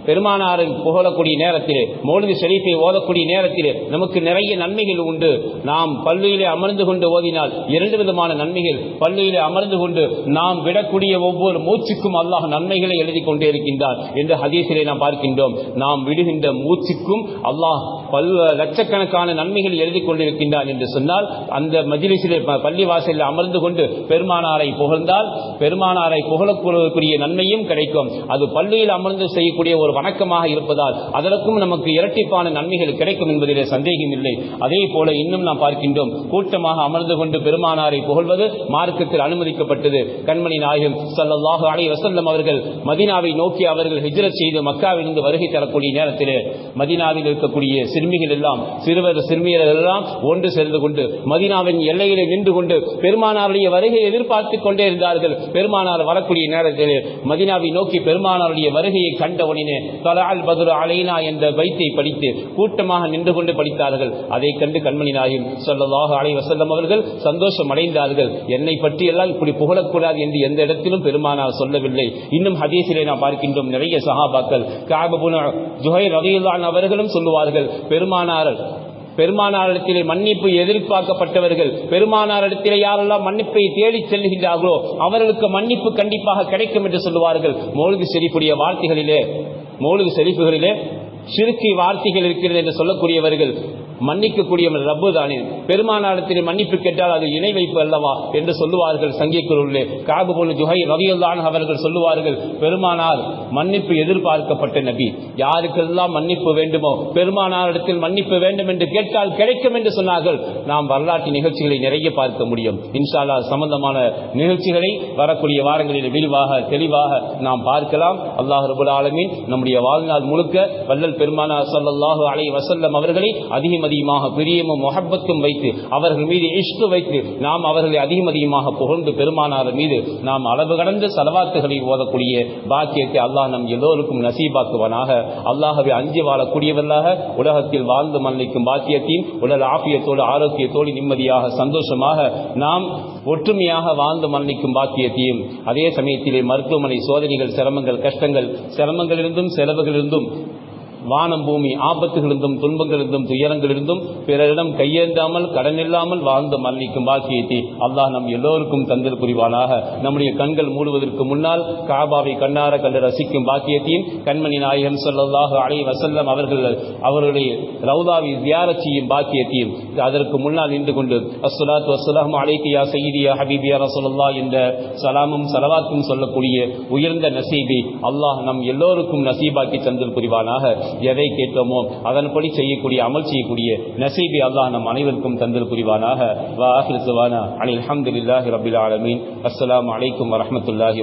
பெருமானாரின் புகழக்கூடிய நேரத்திலே மௌலிது செழிப்பை ஓதக்கூடிய நேரத்திலே நமக்கு நிறைய நன்மைகள் உண்டு. நாம் பள்ளியிலே அமர்ந்து கொண்டு ஓதினால் இரண்டு விதமான நன்மைகள். பள்ளியிலே அமர்ந்து கொண்டு நாம் விடக்கூடிய ஒவ்வொரு மூச்சுக்கும் அல்லாஹ் நன்மைகளை எழுதி கொண்டே இருக்கின்றார் என்று ஹதீசிலே நாம் பார்க்கின்றோம். நாம் விடுகின்ற மூச்சுக்கும் அல்லாஹ் பல் லட்சக்கணக்கான நன்மைகள் எழுதி கொண்டிருக்கின்றான் என்று சொன்னால் அந்த மஜிலிசிலே பள்ளிவாசலில் அமர்ந்து கொண்டு பெருமானாரை புகழ்ந்தால் பெருமானாரை புகழக்கூடிய நன்மையும் கிடைக்கும். அது பள்ளியில் அமர்ந்து செய்யக்கூடிய ஒரு வணக்கமாக இருப்பதால் அதற்கும் நமக்கு இரட்டிப்பான நன்மைகள் கிடைக்கும் என்பதிலே சந்தேகம் இல்லை. அதே போல இன்னும் நாம் பார்க்கின்றோம் கூட்டமாக அமர்ந்து கொண்டு பெருமானாரை புகழ்வது மார்க்கத்தில் அனுமதிக்கப்பட்டது. கண்மணி நாயகம் சல்லாஹு அலை வசல்லம் அவர்கள் மதீனாவை நோக்கி அவர்கள் ஹிஜரத் செய்து மக்காவிலிருந்து வருகை தரக்கூடிய நேரத்திலே மதீனாவில் இருக்கக்கூடிய சிறுமிகள் எல்லாம் சிறுவர் சிறுமியர்கள் எல்லாம் ஒன்று சேர்ந்து கொண்டு மதீனாவின் எல்லையிலே நின்று கொண்டு பெருமானாருடைய வருகையை எதிர்பார்த்துக் கொண்டே இருந்தார்கள். பெருமானார் வரக்கூடிய நேரத்திலே மதீனாவை நோக்கி பெருமானாருடைய வருகையை கண்ட உடனே தலால் பதில் அலைனா என்ற வைத்தை படித்து கூட்டமாக நின்று கொண்டு படித்தார்கள். அதை கண்டு கண்மணி நாயும் சொல்லலாக அலை வசல்லம் அவர்கள் சந்தோஷம் அடைந்தார்கள். என்னை பற்றி எல்லாம் இப்படி புகழக்கூடாது என்று எந்த இடத்திலும் பெருமானார் சொல்லவில்லை. இன்னும் ஹதீஸிலே நாம் பார்க்கின்றோம் நிறைய சஹாபாக்கள். காபபுன ஜுஹை ரவியுல்லான் அவர்களும் சொல்லுவார்கள் பெருமானார் பெருமானாரிடத்திலே மன்னிப்பு எதிர்பார்க்கப்பட்டவர்கள் பெருமானாரிடத்திலே யாரெல்லாம் மன்னிப்பை தேடி செல்கின்றார்களோ அவர்களுக்கு மன்னிப்பு கண்டிப்பாக கிடைக்கும் என்று சொல்லுவார்கள். மௌலிது ஷெரீஃபுடைய வார்த்தைகளிலே மௌலிக செரிப்புகளிலே சிறுக்கி வார்த்தைகள் இருக்கிறது என்று சொல்லக்கூடியவர்கள் மன்னிக்கக்கூடியவன் ரப்பு தானே. பெருமானாரத்திலே மன்னிப்பு கேட்டால் அது இணை வைப்பு அல்லவா என்று சொல்லுவார்கள் சங்கிக்குள்ளே காபு போல ஜுஹை ரவியுல்லான் அவர்கள் சொல்லுவார்கள் பெருமானார் மன்னிப்பு எதிர்பார்க்கப்பட்ட நபி. யாருக்கெல்லாம் மன்னிப்பு வேண்டுமோ பெருமானாரிடத்தில் மன்னிப்பு வேண்டும் என்று கேட்டால் கிடைக்கும் என்று சொன்னார்கள். நாம் வரலாற்று நிகழ்ச்சிகளை நிறைய பார்க்க முடியும். இன்ஷால்லா சம்பந்தமான நிகழ்ச்சிகளை வரக்கூடிய வாரங்களில் விரிவாக தெளிவாக நாம் பார்க்கலாம். அல்லாஹ் ரபுல் ஆலமின் நம்முடைய வாழ்நாள் முழுக்க வல்லல் பெருமானார் சல்லாஹூ அலை வசல்லம் அவர்களை அதிகம் அதிகமாக பிரியமும் முஹப்பத்தும் வைத்து அவர்கள் மீது இஷ்டு வைத்து நாம் அவர்களை அதிகம் அதிகமாக புகழ்ந்து பெருமானார் மீது நாம் அளவு கடந்த செலவாத்துகளை ஓதக்கூடிய பாக்கியத்தை அல்லாஹ் நம் எல்லோருக்கும் நசீபாக்குவனாக. அல்லாஹவை அஞ்சி வாழக்கூடியவர்களாக உலகத்தில் வாழ்ந்து மன்னிக்கும் பாக்கியத்தையும் உடல் ஆபியத்தோடு ஆரோக்கியத்தோடு நிம்மதியாக சந்தோஷமாக நாம் ஒற்றுமையாக வாழ்ந்து மன்னிக்கும் பாக்கியத்தையும் அதே சமயத்திலே மருத்துவமனை சோதனைகள் சிரமங்கள் கஷ்டங்கள் சிரமங்களிலிருந்தும் செலவுகளிலிருந்தும் வானம் பூமி ஆபத்துகளிருந்தும் துன்பங்களிருந்தும் துயரங்களிலிருந்தும் பிறரிடம் கையேந்தாமல் கடன் இல்லாமல் வாழ்ந்து மல்லிக்கும் பாக்கியத்தை அல்லாஹ் நம் எல்லோருக்கும் தந்தல் புரிவானாக. நம்முடைய கண்கள் மூடுவதற்கு முன்னால் காபாவை கண்ணார கண்டு ரசிக்கும் பாக்கியத்தையும் கண்மணி நாயகன் ஸல்லல்லாஹு அலை வசல்லம் அவர்கள் அவர்களுடைய ரவுதாவை ஜியாரத் செய்யும் பாக்கியத்தையும் அதற்கு முன்னால் நின்று கொண்டு அஸ்வலாத் வசலாம் அலைக்கியா செய்தியா ஹபீபியா ரசோல்லா என்ற சலாமும் சலவாத்தும் சொல்லக்கூடிய உயர்ந்த நசீபை அல்லாஹ் நம் எல்லோருக்கும் நசீபாக்கி தந்தல் புரிவானாக. எதை கேட்டோமோ அதன்படி செய்யக்கூடிய அமல் செய்யக்கூடிய நசீபி அல்லாஹ் நம் அனைவருக்கும் தந்தல் புரிவானாக வா ஆஹிர் சுவானா அனில் அல்ஹம்துலில்லாஹி ரப்பில் ஆலமீன். அஸ்ஸலாமு அலைக்கும் வரஹ்மத்துல்லாஹி